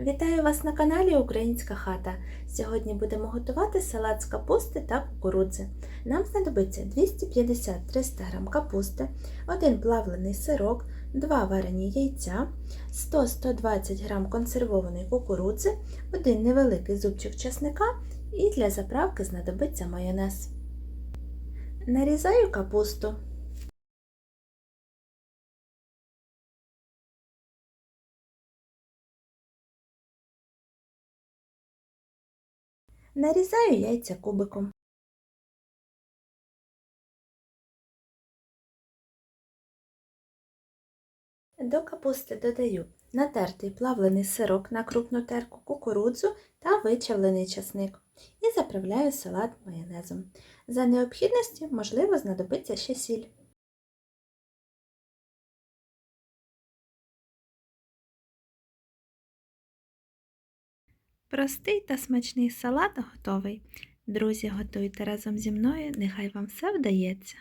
Вітаю вас на каналі Українська хата. Сьогодні будемо готувати салат з капусти та кукурудзи. Нам знадобиться 250-300 г капусти, 1 плавлений сирок, 2 варені яйця, 100-120 г консервованої кукурудзи, 1 невеликий зубчик чесника і для заправки знадобиться майонез. Нарізаю капусту. Нарізаю яйця кубиком. До капусти додаю натертий плавлений сирок на крупну терку кукурудзу та вичавлений часник і заправляю салат майонезом. За необхідності, можливо, знадобиться ще сіль. Простий та смачний салат готовий. Друзі, готуйте разом зі мною, нехай вам все вдається.